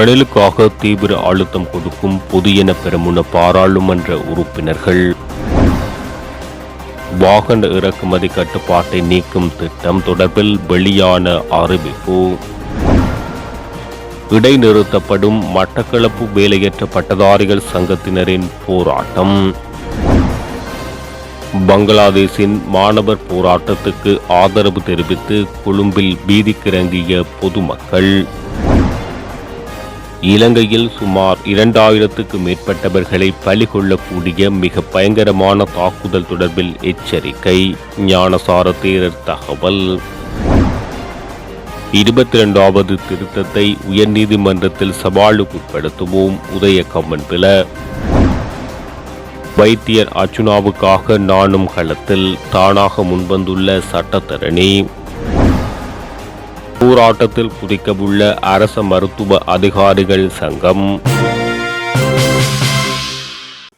ரணிலுக்காக தீவிர அழுத்தம் கொடுக்கும் புதியன பெருமுன பாராளுமன்ற உறுப்பினர்கள். வாகன இறக்குமதி கட்டுப்பாட்டை நீக்கும் திட்டம் தொடர்பில் வெளியான அறிவிப்பு. இடைநிறுத்தப்படும் மட்டக்களப்பு வேலையற்ற பட்டதாரிகள் சங்கத்தினரின் போராட்டம். பங்களாதேஷின் மாணவர் போராட்டத்துக்கு ஆதரவு தெரிவித்து கொழும்பில் பீதிக்கிறங்கிய பொதுமக்கள். இலங்கையில் சுமார் இரண்டாயிரத்துக்கு மேற்பட்டவர்களை பலி கொள்ளக்கூடிய மிக பயங்கரமான தாக்குதல் தொடர்பில் எச்சரிக்கை. ஞானசார தேரர் தகவல். இருபத்தி ரெண்டாவது திருத்தத்தை உயர்நீதிமன்றத்தில் சவாலுக்குட்படுத்துவோம். உதய பில வைத்தியர் அர்ச்சுனாவுக்காக நானும் களத்தில் தானாக முன்வந்துள்ள சட்டத்தரணி. போராட்டத்தில் குதிக்கவுள்ள அரச மருத்துவ அதிகாரிகள் சங்கம்.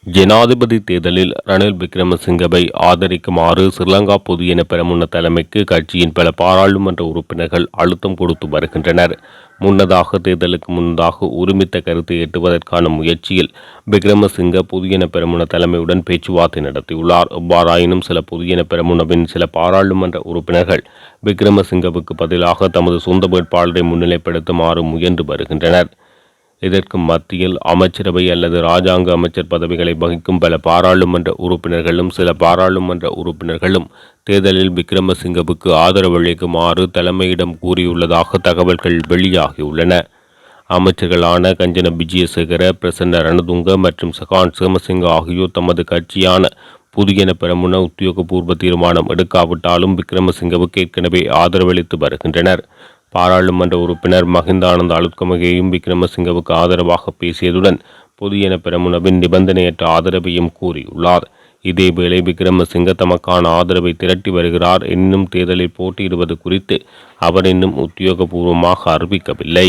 ஜனாதிபதி தேர்தலில் ரணில் விக்ரமசிங்கவை ஆதரிக்குமாறு ஸ்ரீலங்கா பொதுஜன பெறமுன்ன தலைமைக்கு கட்சியின் பல பாராளுமன்ற உறுப்பினர்கள் அழுத்தம் கொடுத்து வருகின்றனர். முன்னதாக தேர்தலுக்கு முன்னதாக ஒருமித்த கருத்தை எட்டுவதற்கான முயற்சியில் விக்ரமசிங்க புதியன பெரமுன தலைமையுடன் பேச்சுவார்த்தை நடத்தியுள்ளார். எவ்வாறாயினும் சில புதியன பெரமுனவின் சில பாராளுமன்ற உறுப்பினர்கள் விக்ரமசிங்கவுக்கு பதிலாக தமது சொந்த வேட்பாளரை முன்னிலைப்படுத்துமாறு முயன்று வருகின்றனர். இதற்கு மத்தியில் அமைச்சரவை அல்லது ராஜாங்க அமைச்சர் பதவிகளை வகிக்கும் பல பாராளுமன்ற உறுப்பினர்களும் சில பாராளுமன்ற உறுப்பினர்களும் தேர்தலில் விக்ரமசிங்கவுக்கு ஆதரவளிக்குமாறு தலைமையிடம் கூறியுள்ளதாக தகவல்கள் வெளியாகியுள்ளன. அமைச்சர்களான கஞ்சன விஜயசேகர பிரசன்ன ரணதுங்க மற்றும் சகான் சேமசிங்க ஆகியோர் தமது கட்சியான புதியன பெறமுன உத்தியோகபூர்வ தீர்மானம் எடுக்காவிட்டாலும் விக்ரமசிங்கவுக்கு ஏற்கனவே ஆதரவளித்து வருகின்றனர். பாராளுமன்ற உறுப்பினர் மஹிந்தானந்த அழுத்கமகையும் விக்ரமசிங்கவுக்கு ஆதரவாக பேசியதுடன் பொதுஜன பெரமுனவின் நிபந்தனையற்ற ஆதரவையும் கூறியுள்ளார். இதேவேளை விக்ரமசிங்க தமக்கான ஆதரவை திரட்டி வருகிறார். இன்னும் தேர்தலில் போட்டியிடுவது குறித்து அவர் இன்னும் உத்தியோகபூர்வமாக அறிவிக்கவில்லை.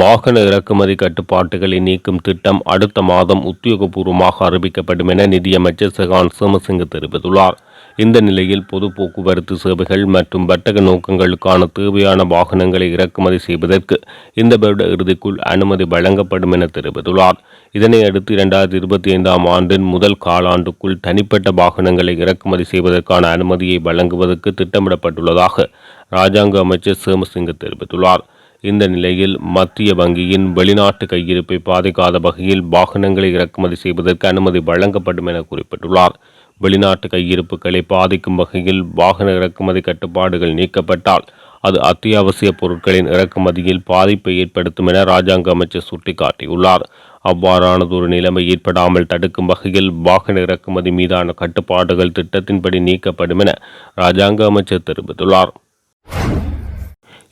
வாகன இறக்குமதி கட்டுப்பாட்டுகளை நீக்கும் திட்டம் அடுத்த மாதம் உத்தியோகபூர்வமாக அறிவிக்கப்படும் என நிதியமைச்சர் சகான் சோமசிங்க தெரிவித்துள்ளார். இந்த நிலையில் பொது போக்குவரத்து சேவைகள் மற்றும் வர்த்தக நோக்கங்களுக்கான தேவையான வாகனங்களை இறக்குமதி செய்வதற்கு இந்த வருட இறுதிக்குள் அனுமதி வழங்கப்படும் என தெரிவித்துள்ளார். இதனை அடுத்து இரண்டாயிரத்தி இருபத்தி ஐந்தாம் ஆண்டின் முதல் காலாண்டுக்குள் தனிப்பட்ட வாகனங்களை இறக்குமதி செய்வதற்கான அனுமதியை வழங்குவதற்கு திட்டமிடப்பட்டுள்ளதாக ராஜாங்க அமைச்சர் சேமசிங்க தெரிவித்துள்ளார். இந்த நிலையில் மத்திய வங்கியின் வெளிநாட்டு கையிருப்பை பாதிக்காத வகையில் வாகனங்களை இறக்குமதி செய்வதற்கு அனுமதி வழங்கப்படும் என குறிப்பிட்டுள்ளார். வெளிநாட்டு கையிருப்புகளை பாதிக்கும் வகையில் வாகன இறக்குமதி கட்டுப்பாடுகள் நீக்கப்பட்டால் அது அத்தியாவசிய பொருட்களின் இறக்குமதியில் பாதிப்பை ஏற்படுத்தும் என ராஜாங்க அமைச்சர் சுட்டிக்காட்டியுள்ளார். அவ்வாறானதொரு நிலைமை ஏற்படாமல் தடுக்கும் வகையில் வாகன இறக்குமதி மீதான கட்டுப்பாடுகள் திட்டத்தின்படி நீக்கப்படும் என ராஜாங்க அமைச்சர் தெரிவித்துள்ளார்.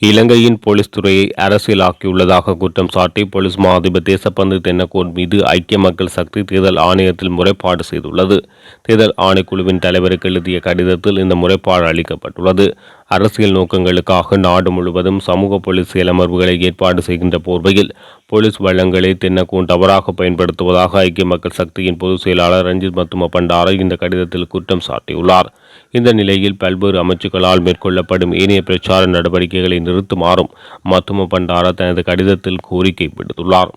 இலங்கையின் போலீஸ் துறையை அரசியலாக்கியுள்ளதாக குற்றம் சாட்டி போலீஸ் மா அதிபர் தேசப்பந்து தென்னக்கோன் மீது ஐக்கிய மக்கள் சக்தி தேர்தல் ஆணையத்தில் முறைப்பாடு செய்துள்ளது. தேர்தல் ஆணைக்குழுவின் தலைவருக்கு எழுதிய கடிதத்தில் இந்த முறைப்பாடு அளிக்கப்பட்டுள்ளது. அரசியல் நோக்கங்களுக்காக நாடு முழுவதும் சமூக போலீஸ் செயலமர்வுகளை ஏற்பாடு செய்கின்ற போர்வையில் போலீஸ் வளங்களை தென்னகோன் தவறாக பயன்படுத்துவதாக ஐக்கிய மக்கள் சக்தியின் பொதுச் செயலாளர் ரஞ்சித் மத்தும பண்டாரை இந்த கடிதத்தில் குற்றம் சாட்டியுள்ளார். இந்த நிலையில் பல்வேறு அமைச்சுக்களால் மேற்கொள்ளப்படும் ஏனைய பிரச்சார நடவடிக்கைகளை நிறுத்துமாறும் மத்தும பண்டார தனது கடிதத்தில் கோரிக்கை விடுத்துள்ளார்.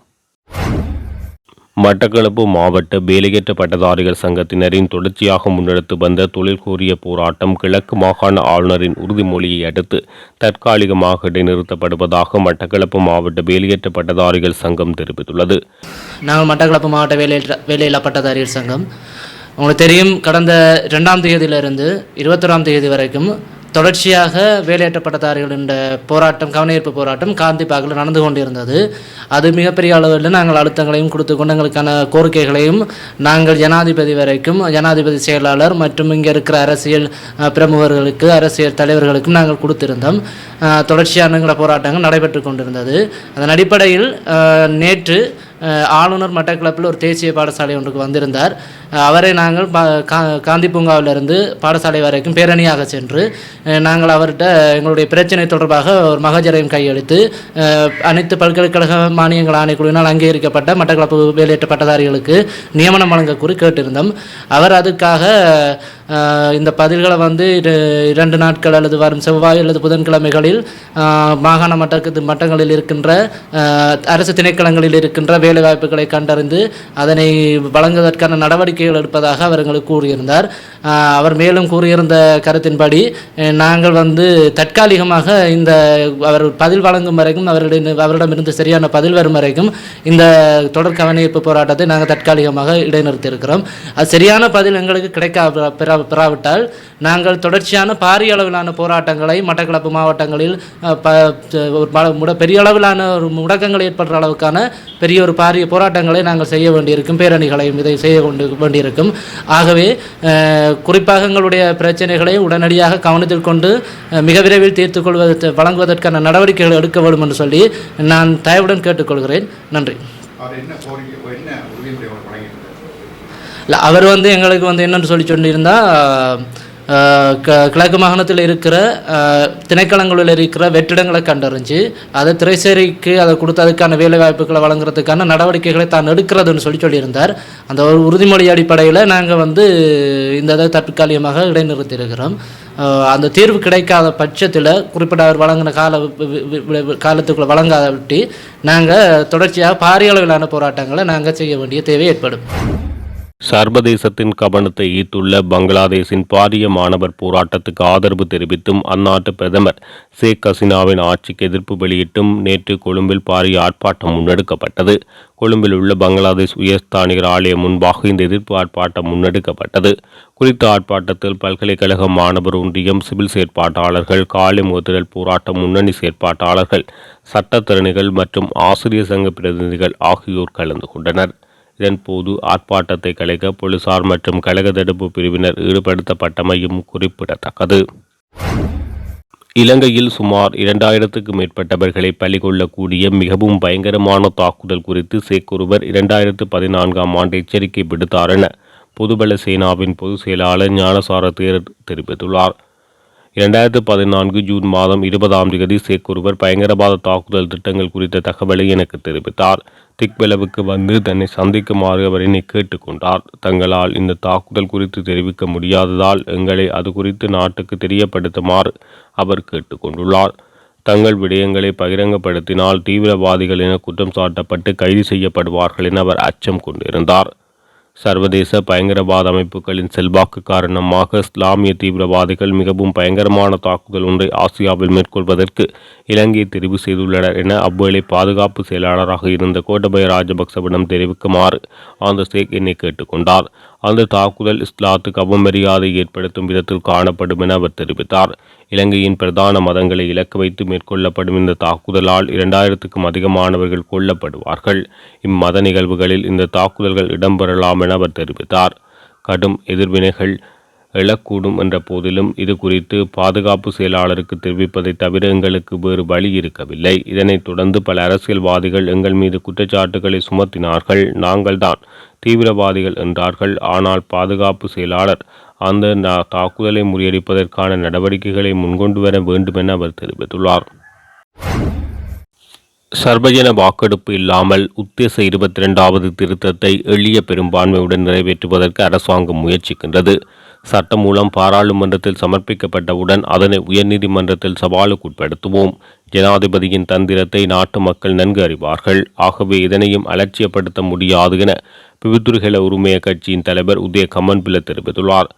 மட்டக்களப்பு மாவட்ட வேலையற்ற பட்டதாரிகள் சங்கத்தினரின் தொடர்ச்சியாக முன்னெடுத்து வந்த தொழில் கோரிய போராட்டம் கிழக்கு மாகாண ஆளுநரின் உறுதிமொழியை அடுத்து தற்காலிகமாக இடைநிறுத்தப்படுவதாக மட்டக்களப்பு மாவட்ட வேலையற்ற பட்டதாரிகள் சங்கம் தெரிவித்துள்ளது. நாங்கள் மட்டக்களப்பு மாவட்ட வேலையற்ற வேலையில்லா பட்டதாரிகள் சங்கம் உங்களுக்கு தெரியும் கடந்த ரெண்டாம் தேதியிலிருந்து இருபத்தொராம் தேதி வரைக்கும் தொடர்ச்சியாக வேலையற்ற பட்டதாரிகள் என்ற போராட்டம் கவனஈர்ப்பு போராட்டம் காந்தி பார்க்கில் நடந்து கொண்டிருந்தது. அது மிகப்பெரிய அளவில் நாங்கள் அழுத்தங்களையும் கொடுத்து கொண்டு எங்களுக்கான கோரிக்கைகளையும் நாங்கள் ஜனாதிபதி வரைக்கும் ஜனாதிபதி செயலாளர் மற்றும் இங்கே இருக்கிற அரசியல் பிரமுகர்களுக்கு அரசியல் தலைவர்களுக்கும் நாங்கள் கொடுத்திருந்தோம். தொடர்ச்சியான போராட்டங்கள் நடைபெற்று கொண்டிருந்தது. அதன் அடிப்படையில் நேற்று ஆளுநர் மட்டக்களப்பில் ஒரு தேசிய பாடசாலை ஒன்றுக்கு வந்திருந்தார். அவரை நாங்கள் பா கா- காந்தி பூங்காவிலிருந்து பாடசாலை வரைக்கும் பேரணியாக சென்று நாங்கள் அவர்கிட்ட எங்களுடைய பிரச்சனை தொடர்பாக ஒரு மகஜரையும் கையெழுத்து அனைத்து பல்கலைக்கழக மானியங்கள் ஆணைக்குழுவினால் அங்கீகரிக்கப்பட்ட மட்டக்களப்பு வேலையற்ற பட்டதாரிகளுக்கு நியமனம் வழங்கக்கூறி கேட்டிருந்தோம். அவர் அதுக்காக இந்த பதில்களை வந்து இரண்டு நாட்கள் அல்லது வரும் செவ்வாய் அல்லது புதன்கிழமைகளில் மாகாண மட்டத்து மட்டங்களில் இருக்கின்ற அரசு திணைக்களங்களில் இருக்கின்ற வேலைவாய்ப்புகளை கண்டறிந்து அதனை வழங்குவதற்கான நடவடிக்கைகள் எடுப்பதாக அவர் எங்களுக்கு கூறியிருந்தார். அவர் மேலும் கூறியிருந்த கருத்தின்படி நாங்கள் வந்து தற்காலிகமாக இந்த அவர் பதில் வழங்கும் வரைக்கும் அவர்களிடம் அவரிடமிருந்து சரியான பதில் வரும் வரைக்கும் இந்த தொடர் கவனிப்பு போராட்டத்தை நாங்கள் தற்காலிகமாக இடைநிறுத்தியிருக்கிறோம். அது சரியான பதில் எங்களுக்கு கிடைக்கா பெறாவிட்டால் நாங்கள் தொடர்ச்சியான பாரிய அளவிலான போராட்டங்களை மட்டக்களப்பு மாவட்டங்களில் ப ஒரு பல- முட பெரிய அளவிலான ஒரு முடக்கங்கள் ஏற்படுற அளவுக்கான பெரிய ஒரு பாரிய போராட்டங்களை நாங்கள் செய்ய வேண்டியிருக்கும் பேரணிகளையும் இதை செய்ய கொண்டு வேண்டியிருக்கும். ஆகவே குறிப்பாக எங்களுடைய பிரச்சனைகளை உடனடியாக கவனத்தில் கொண்டு மிக விரைவில் தீர்த்து கொள்வதற்கு வழங்குவதற்கான நடவடிக்கைகள் எடுக்க வேண்டும் என்று சொல்லி நான் தயவுடன் கேட்டுக்கொள்கிறேன். நன்றி அவர் என்ன கோரிக்கை என்ன உறுதிமொழி அவர் வழங்கியிருந்தார் இல்லை அவர் வந்து எங்களுக்கு வந்து என்னென்னு சொல்லி சொல்லியிருந்தால் க கிழக்கு மாகாணத்தில் இருக்கிற திணைக்களங்களில் இருக்கிற வெற்றிடங்களை கண்டறிஞ்சு அதை திரைசேரிக்கு அதை கொடுத்து அதுக்கான வேலை வாய்ப்புகளை வழங்குறதுக்கான நடவடிக்கைகளை தான் எடுக்கிறதுன்னு சொல்லி சொல்லியிருந்தார். அந்த ஒரு உறுதிமொழி அடிப்படையில் நாங்கள் வந்து இந்த இதை தற்காலிகமாக இடைநிறுத்தியிருக்கிறோம். அந்த தீர்வு கிடைக்காத பட்சத்தில் குறிப்பிட்ட அவர் வழங்கின கால வி- காலத்துக்குள்ளே வழங்காத விட்டு நாங்கள் தொடர்ச்சியாக பாரிய அளவிலான போராட்டங்களை நாங்கள் செய்ய வேண்டிய தேவை ஏற்படும். சர்வதேசத்தின் கவனத்தை ஈர்த்துள்ள பங்களாதேஷின் பாரிய மாணவர் போராட்டத்துக்கு ஆதரவு தெரிவித்தும் அந்நாட்டு பிரதமர் ஷேக் ஹசீனாவின் ஆட்சிக்கு எதிர்ப்பு வெளியிட்டும் நேற்று கொழும்பில் பாரிய ஆர்ப்பாட்டம் முன்னெடுக்கப்பட்டது. கொழும்பில் உள்ள பங்களாதேஷ் உயர்ஸ்தானிகர் ஆலயம் முன்பாக இந்த எதிர்ப்பு ஆர்ப்பாட்டம் முன்னெடுக்கப்பட்டது. குறித்த ஆர்ப்பாட்டத்தில் பல்கலைக்கழக மாணவர் ஒன்றியம் சிவில் செயற்பாட்டாளர்கள் காலை முகத்திடல் போராட்ட முன்னணி செயற்பாட்டாளர்கள் சட்டத்திறனிகள் மற்றும் ஆசிரியர் சங்க பிரதிநிதிகள் ஆகியோர் கலந்து கொண்டனர். இதன்போது ஆர்ப்பாட்டத்தை கலைக்க போலீசார் மற்றும் கழக தடுப்பு பிரிவினர் ஈடுபடுத்தப்பட்டமையும் குறிப்பிடத்தக்கது. இலங்கையில் சுமார் இரண்டாயிரத்துக்கும் மேற்பட்டவர்களை பலி கொள்ளக்கூடிய மிகவும் பயங்கரமான தாக்குதல் குறித்து சேக் ஒருவர் இரண்டாயிரத்து பதினான்காம் ஆண்டு எச்சரிக்கை விடுத்தார் என பொதுபல சேனாவின் பொதுச் செயலாளர் ஞானசார தேரர் தெரிவித்துள்ளார். இரண்டாயிரத்து பதினான்கு ஜூன் மாதம் இருபதாம் தேதி சேக் ஒருவர் பயங்கரவாத தாக்குதல் திட்டங்கள் குறித்த தகவலை எனக்கு தெரிவித்தார். திக்பெலவுக்கு வந்து தன்னை சந்திக்குமாறு அவர் என்னை கேட்டுக்கொண்டார் தங்களால் இந்த தாக்குதல் குறித்து தெரிவிக்க முடியாததால் எங்களை அது குறித்து நாட்டுக்கு தெரியப்படுத்துமாறு அவர் கேட்டுக்கொண்டுள்ளார் தங்கள் விடயங்களை பகிரங்கப்படுத்தினால் தீவிரவாதிகள் என குற்றம் சாட்டப்பட்டு கைது செய்யப்படுவார்கள் என அவர் அச்சம் கொண்டிருந்தார். சர்வதேச பயங்கரவாத அமைப்புகளின் செல்வாக்கு காரணமாக இஸ்லாமிய தீவிரவாதிகள் மிகவும் பயங்கரமான தாக்குதல் ஒன்றை ஆசியாவில் மேற்கொள்வதற்கு இலங்கையை தெரிவு செய்துள்ளனர் என அவ்வேளை பாதுகாப்பு செயலாளராக இருந்த கோட்டபய ராஜபக்சவிடம் தெரிவிக்குமாறு அந்த ஷேக் என்னை கேட்டுக்கொண்டார். அந்த தாக்குதல் இஸ்லாத்துக்கு அவமரியாதை ஏற்படுத்தும் விதத்தில் காணப்படும் என அவர் தெரிவித்தார். இலங்கையின் பிரதான மதங்களை இலக்கு வைத்து மேற்கொள்ளப்படும் இந்த தாக்குதலால் இரண்டாயிரத்துக்கும் அதிகமானவர்கள் கொல்லப்படுவார்கள். இம்மத நிகழ்வுகளில் இந்த தாக்குதல்கள் இடம்பெறலாம் என அவர் தெரிவித்தார். கடும் எதிர்வினைகள் எழக்கூடும் என்ற போதிலும் இது குறித்து பாதுகாப்பு செயலாளருக்கு தெரிவிப்பதை தவிர எங்களுக்கு வேறு வழி இருக்கவில்லை. இதனைத் தொடர்ந்து பல அரசியல்வாதிகள் எங்கள் மீது குற்றச்சாட்டுகளை சுமத்தினார்கள். நாங்கள்தான் தீவிரவாதிகள் என்றார்கள். ஆனால் பாதுகாப்பு செயலாளர் அந்த நா- தாக்குதலை முறியடிப்பதற்கான நடவடிக்கைகளை முன்கொண்டு வர வேண்டும் என அவர் தெரிவித்துள்ளார். சர்வஜன வாக்கெடுப்பு இல்லாமல் உத்தேச இருபத்தி இரண்டாவது திருத்தத்தை எளிய பெரும்பான்மையுடன் நிறைவேற்றுவதற்கு அரசாங்கம் முயற்சிக்கின்றது. சட்டம் மூலம் பாராளுமன்றத்தில் சமர்ப்பிக்கப்பட்டவுடன் அதனை உயர்நீதிமன்றத்தில் சவாலுக்குட்படுத்துவோம். ஜனாதிபதியின் தந்திரத்தை நாட்டு மக்கள் நன்கு அறிவார்கள். ஆகவே இதனையும் அலட்சியப்படுத்த முடியாது என பிவித்துருகல உரிமைய கட்சியின் தலைவர் உதய கமன்பில தெரிவித்துள்ளார்.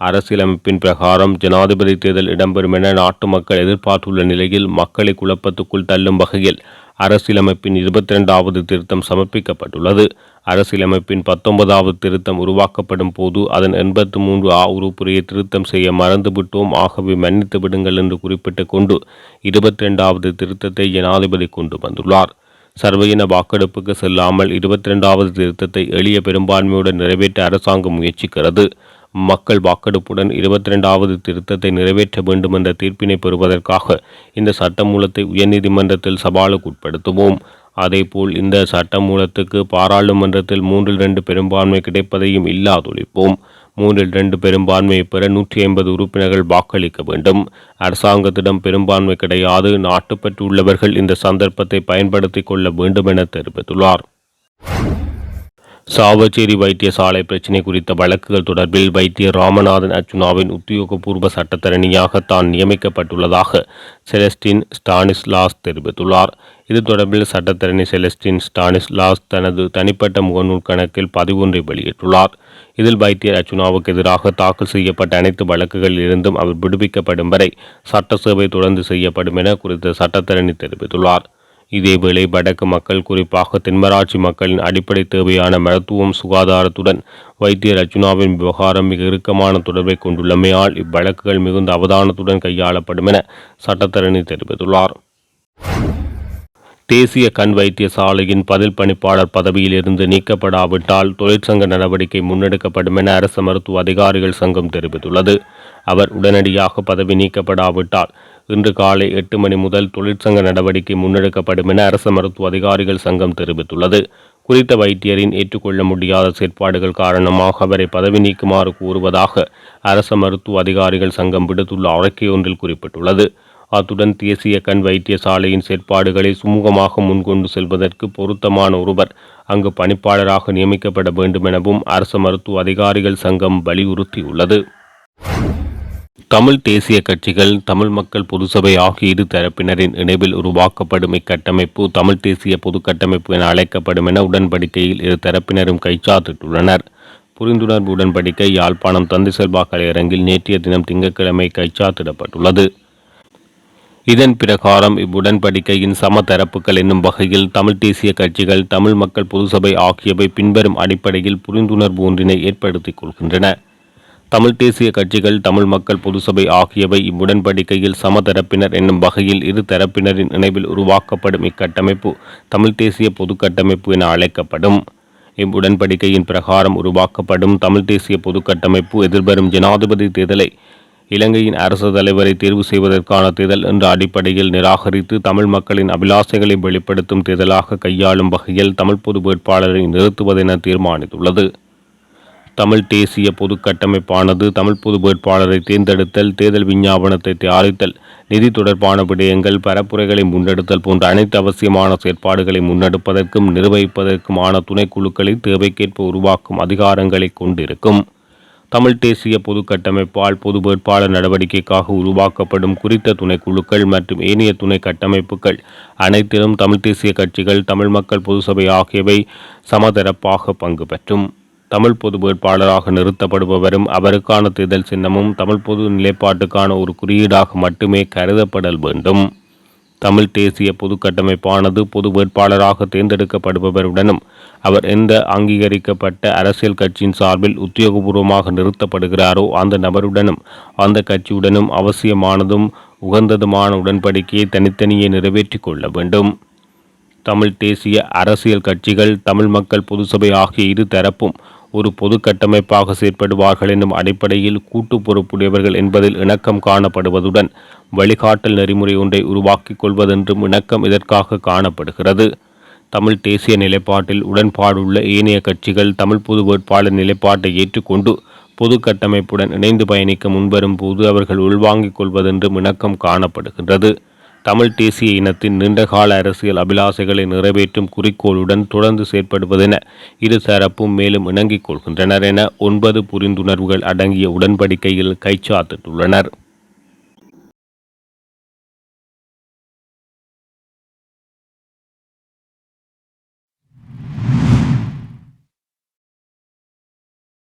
அரசியலமைப்பின் பிரகாரம் ஜனாதிபதி தேர்தல் இடம்பெறும் என நாட்டு மக்கள் எதிர்பார்த்துள்ள நிலையில் மக்களை குழப்பத்துக்குள் தள்ளும் வகையில் அரசியலமைப்பின் இருபத்தி ரெண்டாவது திருத்தம் சமர்ப்பிக்கப்பட்டுள்ளது. அரசியலமைப்பின் பத்தொன்பதாவது திருத்தம் உருவாக்கப்படும் போது அதன் எண்பத்து மூன்று ஆ உறுப்புரையை திருத்தம் செய்ய மறந்துவிட்டோம். ஆகவே மன்னித்து விடுங்கள் என்று குறிப்பிட்டு கொண்டு இருபத்தி ரெண்டாவது திருத்தத்தை ஜனாதிபதி கொண்டு வந்துள்ளார். சர்வஜன வாக்கெடுப்புக்கு செல்லாமல் இருபத்தி ரெண்டாவது திருத்தத்தை எளிய பெரும்பான்மையுடன் நிறைவேற்ற அரசாங்கம் முயற்சிக்கிறது. மக்கள் வாக்கெடுப்புடன் இருபத்தி ரெண்டாவது திருத்தத்தை நிறைவேற்ற வேண்டும் என்ற தீர்ப்பினை பெறுவதற்காக இந்த சட்டமூலத்தை உயர்நீதிமன்றத்தில் சவாலுக்கு உட்படுத்துவோம். அதேபோல் இந்த சட்டமூலத்துக்கு பாராளுமன்றத்தில் மூன்றில் ரெண்டு பெரும்பான்மை கிடைப்பதையும் இல்லாதொழிப்போம். மூன்றில் ரெண்டு பெரும்பான்மையை பெற நூற்றி ஐம்பது உறுப்பினர்கள் வாக்களிக்க வேண்டும். அரசாங்கத்திடம் பெரும்பான்மை கிடையாது. நாட்டுப்பற்று உள்ளவர்கள் இந்த சந்தர்ப்பத்தை பயன்படுத்திக் கொள்ள வேண்டும் என தெரிவித்துள்ளார். சாவச்சேரி வைத்தியசாலை பிரச்சினை குறித்த வழக்குகள் தொடர்பில் வைத்தியர் ராமநாதன் அர்ச்சுனாவின் உத்தியோகபூர்வ சட்டத்தரணியாக தான் நியமிக்கப்பட்டுள்ளதாக செலஸ்டின் ஸ்டானிஸ்லாஸ் தெரிவித்துள்ளார். இது தொடர்பில் சட்டத்தரணி செலஸ்டின் ஸ்டானிஸ்லாஸ் தனது தனிப்பட்ட முகநூல் கணக்கில் பதிவொன்றை வெளியிட்டுள்ளார். இதில் வைத்தியர் அர்ச்சுனாவுக்கு எதிராக தாக்கல் செய்யப்பட்ட அனைத்து வழக்குகளில் இருந்தும் அவர் விடுவிக்கப்படும் வரை சட்ட சேவை தொடர்ந்து செய்யப்படும் என குறித்த சட்டத்தரணி தெரிவித்துள்ளார். இதேவேளை வடக்கு மக்கள் குறிப்பாக தென்மராட்சி மக்களின் அடிப்படை தேவையான மருத்துவம் சுகாதாரத்துடன் வைத்தியர் அர்ச்சுனாவின் விவகாரம் மிக இறுக்கமான தொடர்பை கொண்டுள்ளமையால் இவ்வழக்குகள் மிகுந்த அவதானத்துடன் கையாளப்படும் என சட்டத்தரணி தெரிவித்துள்ளார். தேசிய கண் வைத்தியசாலையின் பதில் பணிப்பாளர் பதவியிலிருந்து நீக்கப்படாவிட்டால் தொழிற்சங்க நடவடிக்கை முன்னெடுக்கப்படும் என அரசு மருத்துவ அதிகாரிகள் சங்கம் தெரிவித்துள்ளது. அவர் உடனடியாக பதவி நீக்கப்படாவிட்டால் இன்று காலை எட்டு மணி முதல் தொழிற்சங்க நடவடிக்கை முன்னெடுக்கப்படும் என அரச மருத்துவ அதிகாரிகள் சங்கம் தெரிவித்துள்ளது. குறித்த வைத்தியரின் ஏற்றுக்கொள்ள முடியாத செயற்பாடுகள் காரணமாக அவரை பதவி நீக்குமாறு கூறுவதாக அரச மருத்துவ அதிகாரிகள் சங்கம் விடுத்துள்ள அறிக்கை ஒன்றில் குறிப்பிட்டுள்ளது. அத்துடன் தேசிய கண் வைத்தியசாலையின் செயற்பாடுகளை சுமூகமாக முன்கொண்டு செல்வதற்கு பொருத்தமான ஒருவர் அங்கு பணிப்பாளராக நியமிக்கப்பட வேண்டும் எனவும் அரச மருத்துவ அதிகாரிகள் சங்கம் வலியுறுத்தியுள்ளது. தமிழ் தேசிய கட்சிகள் தமிழ் மக்கள் பொதுசபை ஆகிய இரு தரப்பினரின் இணைவில் உருவாக்கப்படும் இக்கட்டமைப்பு தமிழ் தேசிய பொது கட்டமைப்பு என அழைக்கப்படும் என உடன்படிக்கையில் இரு தரப்பினரும் கைச்சாத்திட்டுள்ளனர். புரிந்துணர்வு உடன்படிக்கை யாழ்ப்பாணம் தந்தை செல்வா கலையரங்கில் நேற்றைய தினம் திங்கட்கிழமை கைச்சாத்திடப்பட்டுள்ளது. இதன் பிரகாரம் இவ்வுடன்படிக்கையின் சமதரப்புகள் என்னும் வகையில் தமிழ் தேசிய கட்சிகள் தமிழ் மக்கள் பொதுசபை ஆகியவை பின்வரும் அடிப்படையில் புரிந்துணர்வு ஒன்றினை ஏற்படுத்திக் கொள்கின்றன. தமிழ் தேசிய கட்சிகள் தமிழ் மக்கள் பொதுசபை ஆகியவை இவ்வுடன்படிக்கையில் சமதரப்பினர் என்னும் வகையில் இரு தரப்பினரின் நினைவில் உருவாக்கப்படும் இக்கட்டமைப்பு தமிழ் தேசிய பொது கட்டமைப்பு என அழைக்கப்படும். இவ்வுடன்படிக்கையின் பிரகாரம் உருவாக்கப்படும் தமிழ் தேசிய பொது கட்டமைப்பு எதிர்வரும் ஜனாதிபதி தேர்தலை இலங்கையின் அரசு தலைவரை தேர்வு செய்வதற்கான தேர்தல் என்ற அடிப்படையில் நிராகரித்து தமிழ் மக்களின் அபிலாசைகளை வெளிப்படுத்தும் தேர்தலாக கையாளும் வகையில் தமிழ் பொது வேட்பாளரை நிறுத்துவதென தீர்மானித்துள்ளது. தமிழ் தேசிய பொது கட்டமைப்பானது தமிழ் பொது வேட்பாளரை தேர்ந்தெடுத்தல் தேர்தல் விஞ்ஞாபனத்தை தயாரித்தல் நிதி தொடர்பான விடயங்கள் பரப்புரைகளை முன்னெடுத்தல் போன்ற அனைத்து அவசியமான செயற்பாடுகளை முன்னெடுப்பதற்கும் நிர்வகிப்பதற்குமான துணைக்குழுக்களை தேவைக்கேற்ப உருவாக்கும் அதிகாரங்களை கொண்டிருக்கும். தமிழ் தேசிய பொது கட்டமைப்பால் பொது வேட்பாளர் நடவடிக்கைக்காக உருவாக்கப்படும் குறித்த துணைக்குழுக்கள் மற்றும் ஏனைய துணை கட்டமைப்புகள் அனைத்திலும் தமிழ் தேசிய கட்சிகள் தமிழ் மக்கள் பொது சபை ஆகியவை சமதரப்பாக பங்கு பெற்றும். தமிழ் பொது வேட்பாளராக நிறுத்தப்படுபவரும் அவருக்கான தேர்தல் சின்னமும் தமிழ் பொது நிலைப்பாட்டுக்கான ஒரு குறியீடாக மட்டுமே கருதப்படல் வேண்டும். தமிழ் தேசிய பொது கட்டமைப்பானது பொது வேட்பாளராக தேர்ந்தெடுக்கப்படுபவருடனும் அவர் எந்த அங்கீகரிக்கப்பட்ட அரசியல் கட்சியின் சார்பில் உத்தியோகபூர்வமாக நிறுத்தப்படுகிறாரோ அந்த நபருடனும் அந்த கட்சியுடனும் அவசியமானதும் உகந்ததுமான உடன்படிக்கையை தனித்தனியே நிறைவேற்றிக் கொள்ள வேண்டும். தமிழ் தேசிய அரசியல் கட்சிகள் தமிழ் மக்கள் பொதுசபை ஆகிய இரு தரப்பும் ஒரு பொது கட்டமைப்பாக செயற்படுவார்கள் என்னும் அடிப்படையில் கூட்டு பொறுப்புடையவர்கள் என்பதில் இணக்கம் காணப்படுவதுடன் வழிகாட்டல் நெறிமுறை ஒன்றை உருவாக்கிக் கொள்வதென்றும் இணக்கம் இதற்காக காணப்படுகிறது. தமிழ் தேசிய நிலைப்பாட்டில் உடன்பாடுள்ள ஏனைய கட்சிகள் தமிழ் பொது வேட்பாளர் நிலைப்பாட்டை ஏற்றுக்கொண்டு பொது கட்டமைப்புடன் இணைந்து பயணிக்க முன்வரும் போது அவர்கள் உள்வாங்கிக் கொள்வதென்றும் இணக்கம் காணப்படுகின்றது. தமிழ் தேசிய இனத்தின் நீண்டகால அரசியல் அபிலாசைகளை நிறைவேற்றும் குறிக்கோளுடன் தொடர்ந்து செயற்படுவதென இரு தரப்பும் மேலும் இணங்கிக் கொள்கின்றனர் என ஒன்பது புரிந்துணர்வுகள் அடங்கிய உடன்படிக்கையில் கைச்சாத்திட்டுள்ளனர்.